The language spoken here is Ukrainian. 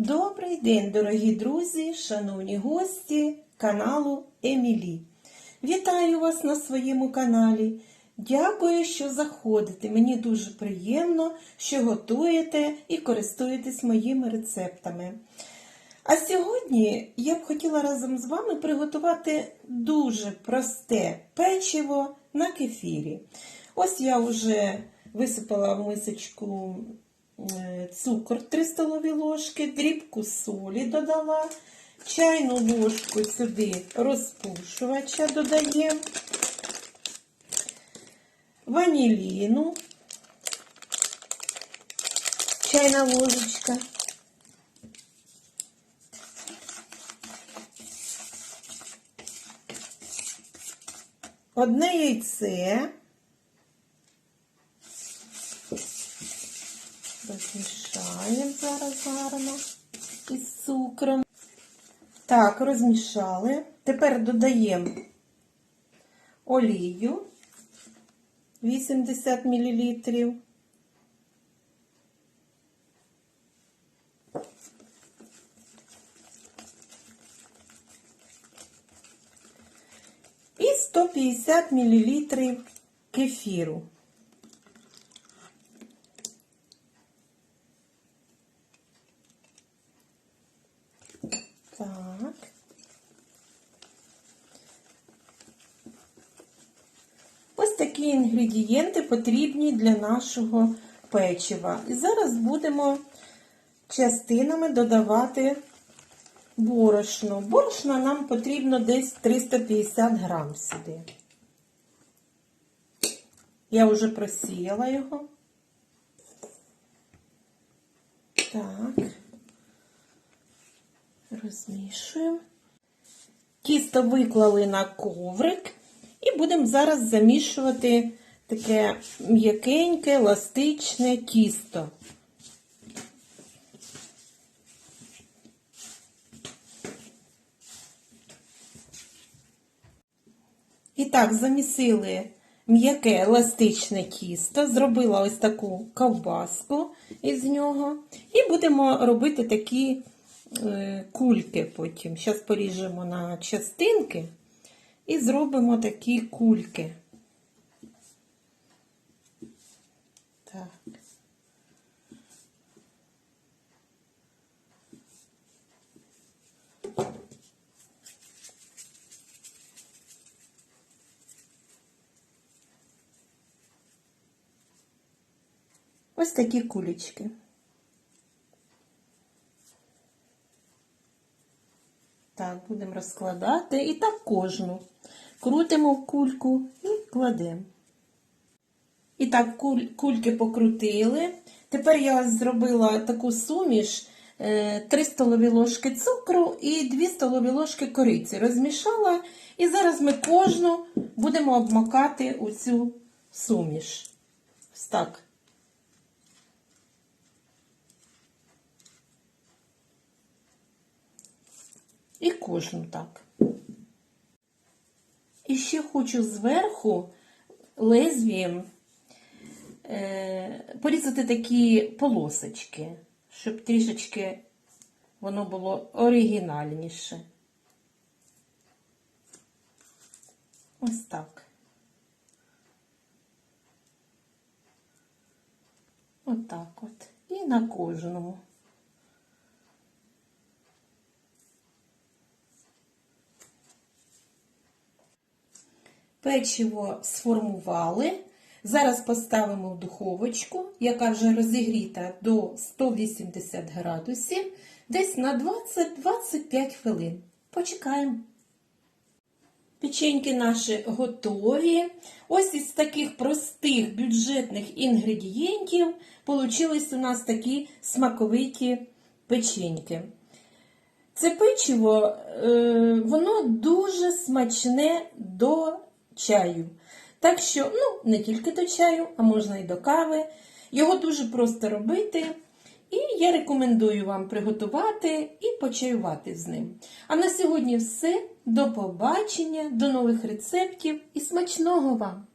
Добрий день, дорогі друзі, шановні гості каналу Емілі. Вітаю вас на своєму каналі. Дякую, що заходите. Мені дуже приємно, що готуєте і користуєтесь моїми рецептами. А сьогодні я б хотіла разом з вами приготувати дуже просте печиво на кефірі. Ось я вже висипала в мисочку цукор 3 столові ложки, дрібку солі додала, чайну ложку сюди розпушувача додаємо, ваніліну, чайна ложечка. Одне яйце. Розмішаємо зараз гарно із цукром. Так, розмішали. Тепер додаємо олію 80 мл. І 150 мл кефіру. Так. Ось такі інгредієнти потрібні для нашого печива. І зараз будемо частинами додавати борошно. Борошна нам потрібно десь 350 грам сюди. Я вже просіяла його. Так. Розмішуємо. Тісто виклали на коврик і будемо зараз замішувати таке м'якеньке, еластичне тісто. І так, замісили м'яке еластичне тісто, зробила ось таку ковбаску із нього. І будемо робити такі кульки потім. Зараз поріжемо на частинки і зробимо такі кульки. Так. Ось такі кулечки. Так, будемо розкладати і так кожну. Крутимо кульку і кладемо. І так, куль, кульки покрутили. Тепер я зробила таку суміш: 3 столові ложки цукру і 2 столові ложки кориці. Розмішала, і зараз ми кожну будемо обмакати у цю суміш. Ось так. І кожну так. І ще хочу зверху лезвієм е, порізати такі полосочки, щоб трішечки воно було оригінальніше. Ось так. Отак от. І на кожному. Печиво сформували. Зараз поставимо в духовочку, яка вже розігріта до 180 градусів, десь на 20-25 хвилин. Почекаємо. Печеньки наші готові. Ось із таких простих бюджетних інгредієнтів получились у нас такі смаковиті печеньки. Це печиво, е, воно дуже смачне до чаю. Так що, ну, не тільки до чаю, а можна і до кави. Його дуже просто робити. І я рекомендую вам приготувати і почаювати з ним. А на сьогодні все. До побачення, до нових рецептів і смачного вам!